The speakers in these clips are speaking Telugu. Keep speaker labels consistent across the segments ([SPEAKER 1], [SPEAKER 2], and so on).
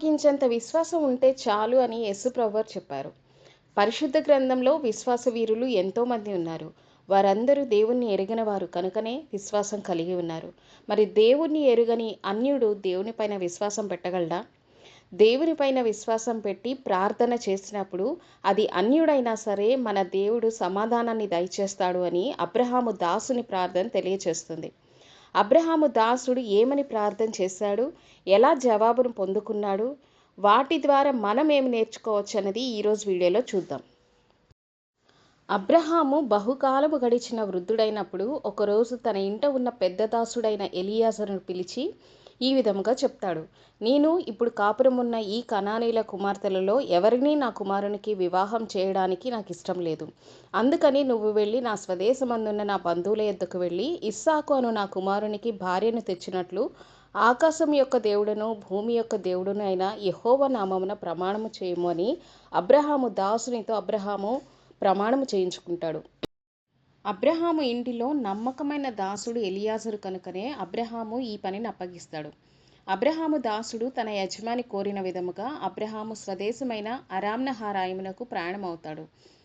[SPEAKER 1] అప్పగించేంత విశ్వాసం ఉంటే చాలు అని యేసుప్రభువారు చెప్పారు. పరిశుద్ధ గ్రంథంలో విశ్వాస వీరులు ఎంతోమంది ఉన్నారు. వారందరూ దేవుణ్ణి ఎరిగిన వారు కనుకనే విశ్వాసం కలిగి ఉన్నారు. మరి దేవుణ్ణి ఎరుగని అన్యుడు దేవునిపైన విశ్వాసం పెట్టగలడా? దేవునిపైన విశ్వాసం పెట్టి ప్రార్థన చేసినప్పుడు అది అన్యుడైనా సరే మన దేవుడు సమాధానాన్ని దయచేస్తాడు అని అబ్రహాము దాసుని ప్రార్థన తెలియచేస్తుంది. అబ్రహాము దాసుడు ఏమని ప్రార్థన చేశాడు? ఎలా జవాబును పొందుకున్నాడు? వాటి ద్వారా మనం ఏమి నేర్చుకోవచ్చు అన్నది ఈరోజు వీడియోలో చూద్దాం. అబ్రహాము బహుకాలము గడిచిన వృద్ధుడైనప్పుడు ఒకరోజు తన ఇంట ఉన్న పెద్ద దాసుడైన ఎలియాజరును పిలిచి ఈ విధముగా చెప్తాడు. నేను ఇప్పుడు కాపురం ఉన్న ఈ కణానీల కుమార్తెలలో ఎవరిని నా కుమారునికి వివాహం చేయడానికి నాకు ఇష్టం లేదు. అందుకని నువ్వు వెళ్ళి నా స్వదేశమందున్న నా బంధువుల ఎద్దకు వెళ్ళి ఇస్సాకు అను నా కుమారునికి భార్యను తెచ్చినట్లు ఆకాశం యొక్క దేవుడును భూమి యొక్క దేవుడును అయిన యహోవ నామమున ప్రమాణము చేయము అని అబ్రహాము దాసునితో అబ్రహాము ప్రమాణము చేయించుకుంటాడు. అబ్రహాము ఇంటిలో నమ్మకమైన దాసుడు ఎలియాజరు కనుకనే అబ్రహాము ఈ పనిని అప్పగిస్తాడు. అబ్రహాము దాసుడు తన యజమాని కోరిన విధముగా అబ్రహాము స్వదేశమైన అరామ్నహారాయమునకు ప్రయాణమవుతాడు.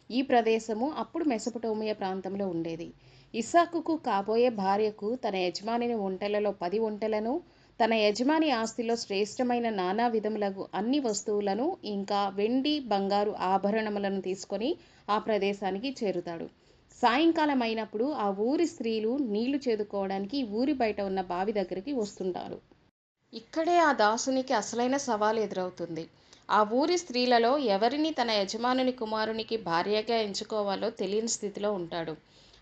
[SPEAKER 1] ఈ ప్రదేశము అప్పుడు మెసపటోమియా ప్రాంతంలో ఉండేది. ఇసాకుకు కాబోయే భార్యకు తన యజమానిని ఒంటెలలో పది ఒంటెలను తన యజమాని ఆస్తిలో శ్రేష్టమైన నానా విధములకు అన్ని వస్తువులను ఇంకా వెండి బంగారు ఆభరణములను తీసుకొని ఆ ప్రదేశానికి చేరుతాడు. సాయంకాలం అయినప్పుడు ఆ ఊరి స్త్రీలు నీళ్ళు చేదుకోవడానికి ఊరి బయట ఉన్న బావి దగ్గరికి వస్తుంటారు. ఇక్కడే ఆ దాసునికి అసలైన సవాల్ ఎదురవుతుంది. ఆ ఊరి స్త్రీలలో ఎవరిని తన యజమానుని కుమారునికి భార్యగా ఎంచుకోవాలో తెలియని స్థితిలో ఉంటాడు.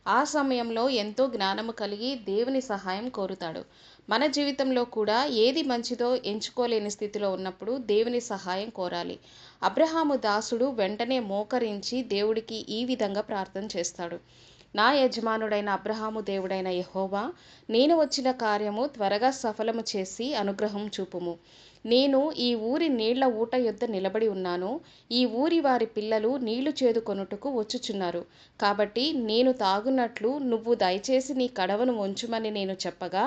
[SPEAKER 1] ఆ సమయంలో ఎంతో జ్ఞానము కలిగి దేవుని సహాయం కోరుతాడు. మన జీవితంలో కూడా ఏది మంచిదో ఎంచుకోలేని స్థితిలో ఉన్నప్పుడు దేవుని సహాయం కోరాలి. అబ్రహాము దాసుడు వెంటనే మోకరించి దేవుడికి ఈ విధంగా ప్రార్థన చేస్తాడు. నా యజమానుడైన అబ్రహాము దేవుడైన యహోవా నేను వచ్చిన కార్యము త్వరగా సఫలము చేసి అనుగ్రహం చూపుము. నేను ఈ ఊరి నీళ్ళ ఊట యొద్ద నిలబడి ఉన్నాను. ఈ ఊరి వారి పిల్లలు నీళ్ళు చేదుకొనుటకు వచ్చుచున్నారు. కాబట్టి నేను తాగునట్లు నువ్వు దయచేసి నీ కడవను ఉంచుమని నేను చెప్పగా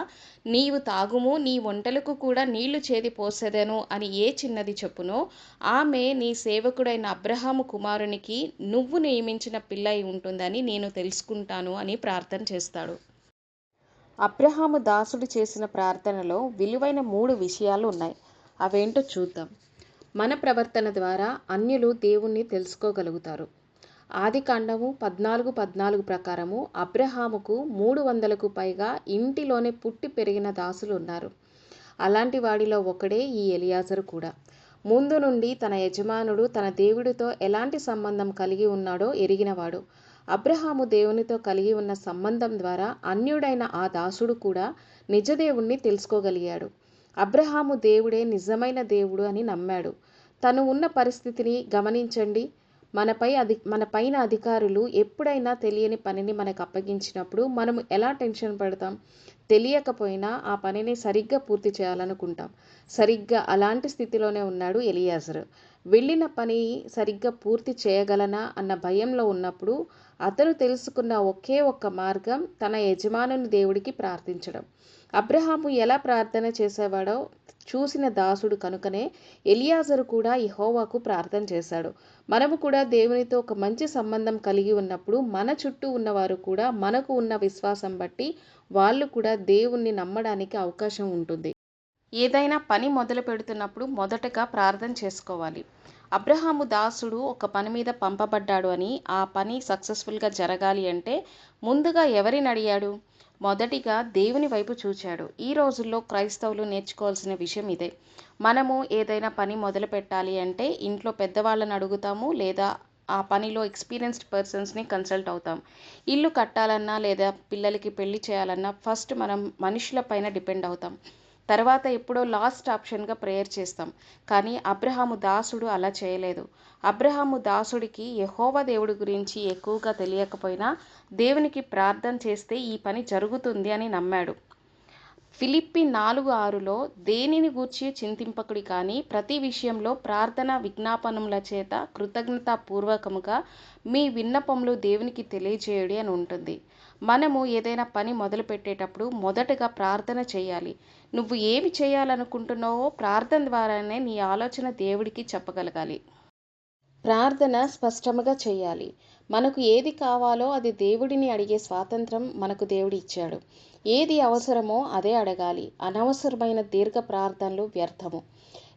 [SPEAKER 1] నీవు తాగుము నీ వంటలకు కూడా నీళ్ళు చేది పోసేదను అని ఏ చిన్నది చెప్పునో ఆమె నీ సేవకుడైన అబ్రహాము కుమారునికి నువ్వు నియమించిన పిల్ల అయి ఉంటుందని నేను తెలుసుకుంటాను అని ప్రార్థన చేస్తాడు. అబ్రహాము దాసుడు చేసిన ప్రార్థనలో విలువైన మూడు విషయాలు ఉన్నాయి. అవేంటో చూద్దాం. మన ప్రవర్తన ద్వారా అన్యులు దేవుణ్ణి తెలుసుకోగలుగుతారు. ఆది కాండము పద్నాలుగు పద్నాలుగు ప్రకారము అబ్రహాముకు మూడు వందలకు పైగా ఇంటిలోనే పుట్టి పెరిగిన దాసులు ఉన్నారు. అలాంటి వాడిలో ఒకడే ఈ ఎలియాజరు కూడా. ముందు నుండి తన యజమానుడు తన దేవుడితో ఎలాంటి సంబంధం కలిగి ఉన్నాడో ఎరిగినవాడు అబ్రహాము దేవునితో కలిగి ఉన్న సంబంధం ద్వారా అన్యుడైన ఆ దాసుడు కూడా నిజదేవుణ్ణి తెలుసుకోగలిగాడు. అబ్రహాము దేవుడే నిజమైన దేవుడు అని నమ్మాడు. తను ఉన్న పరిస్థితిని గమనించండి. మనపై అధి మన పైన అధికారులు ఎప్పుడైనా తెలియని పనిని మనకు అప్పగించినప్పుడు మనము ఎలా టెన్షన్ పడతాం? తెలియకపోయినా ఆ పనిని సరిగ్గా పూర్తి చేయాలనుకుంటాం. సరిగ్గా అలాంటి స్థితిలోనే ఉన్నాడు ఎలియాజర్. వెళ్ళిన పని సరిగ్గా పూర్తి చేయగలనా అన్న భయంలో ఉన్నప్పుడు అతను తెలుసుకున్న ఒకే ఒక్క మార్గం తన యజమానుని దేవుడికి ప్రార్థించడం. అబ్రహాము ఎలా ప్రార్థన చేసేవాడో చూసిన దాసుడు కనుకనే ఎలియాజరు కూడా యహోవాకు ప్రార్థన చేశాడు. మనము కూడా దేవునితో ఒక మంచి సంబంధం కలిగి ఉన్నప్పుడు మన చుట్టూ ఉన్నవారు కూడా మనకు ఉన్న విశ్వాసం బట్టి వాళ్ళు కూడా దేవుణ్ణి నమ్మడానికి అవకాశం ఉంటుంది. ఏదైనా పని మొదలు పెడుతున్నప్పుడు మొదటగా ప్రార్థన చేసుకోవాలి. అబ్రహాము దాసుడు ఒక పని మీద పంపబడ్డాడు అని ఆ పని సక్సెస్ఫుల్గా జరగాలి అంటే ముందుగా ఎవరిని అడిగాడు? మొదటిగా దేవుని వైపు చూచాడు. ఈ రోజుల్లో క్రైస్తవులు నేర్చుకోవాల్సిన విషయం ఇదే. మనము ఏదైనా పని మొదలు పెట్టాలి అంటే ఇంట్లో పెద్దవాళ్ళని అడుగుతాము లేదా ఆ పనిలో ఎక్స్పీరియన్స్డ్ పర్సన్స్ని కన్సల్ట్ అవుతాం. ఇల్లు కట్టాలన్నా లేదా పిల్లలకి పెళ్ళి చేయాలన్నా ఫస్ట్ మనం మనుషుల పైన డిపెండ్ అవుతాం. తర్వాత ఎప్పుడో లాస్ట్ ఆప్షన్గా ప్రేయర్ చేస్తాం. కానీ అబ్రహాము దాసుడు అలా చేయలేదు. అబ్రహాము దాసుడికి యహోవ దేవుడి గురించి ఎక్కువగా తెలియకపోయినా దేవునికి ప్రార్థన చేస్తే ఈ పని జరుగుతుంది అని నమ్మాడు. ఫిలిప్పి నాలుగు ఆరులో దేనిని గూర్చి చింతింపకుడి కానీ ప్రతి విషయంలో ప్రార్థన విజ్ఞాపనముల చేత కృతజ్ఞతాపూర్వకముగా మీ విన్నపములు దేవునికి తెలియజేయడి అని ఉంటుంది. మనము ఏదైనా పని మొదలుపెట్టేటప్పుడు మొదటగా ప్రార్థన చేయాలి. నువ్వు ఏమి చేయాలనుకుంటున్నావో ప్రార్థన ద్వారానే నీ ఆలోచన దేవుడికి చెప్పగలగాలి. ప్రార్థన స్పష్టముగా చేయాలి. మనకు ఏది కావాలో అది దేవుడిని అడిగే స్వాతంత్రం మనకు దేవుడు ఇచ్చాడు. ఏది అవసరమో అదే అడగాలి. అనవసరమైన దీర్ఘ ప్రార్థనలు వ్యర్థము.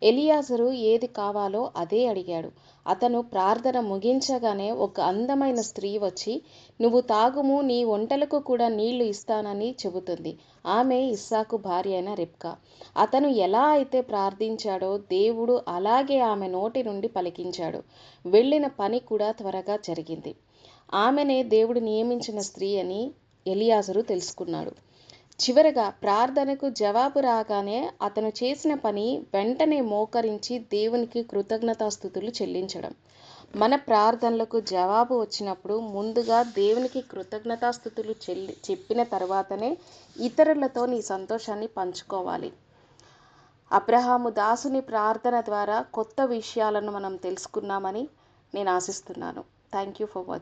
[SPEAKER 1] ఎలియాజరు ఏది కావాలో అదే అడిగాడు. అతను ప్రార్థన ముగించగానే ఒక అందమైన స్త్రీ వచ్చి నువ్వు తాగుము నీ వంటలకు కూడా నీళ్ళు ఇస్తానని చెబుతుంది. ఆమె ఇస్సాకు భార్య అయిన రిప్కా అతను ఎలా అయితే ప్రార్థించాడో దేవుడు అలాగే ఆమె నోటి నుండి పలికించాడు. వెళ్ళిన పని కూడా త్వరగా జరిగింది. ఆమెనే దేవుడు నియమించిన స్త్రీ అని ఎలియాజరు తెలుసుకున్నాడు. చివరగా ప్రార్థనకు జవాబు రాగానే అతను చేసిన పని వెంటనే మోకరించి దేవునికి కృతజ్ఞతాస్థుతులు చెల్లించడం. మన ప్రార్థనలకు జవాబు వచ్చినప్పుడు ముందుగా దేవునికి కృతజ్ఞతాస్థుతులు చెల్లి చెప్పిన తర్వాతనే ఇతరులతో నీ సంతోషాన్ని పంచుకోవాలి. అబ్రహాము దాసుని ప్రార్థన ద్వారా కొత్త విషయాలను మనం తెలుసుకున్నామని నేను ఆశిస్తున్నాను. Thank you for watching.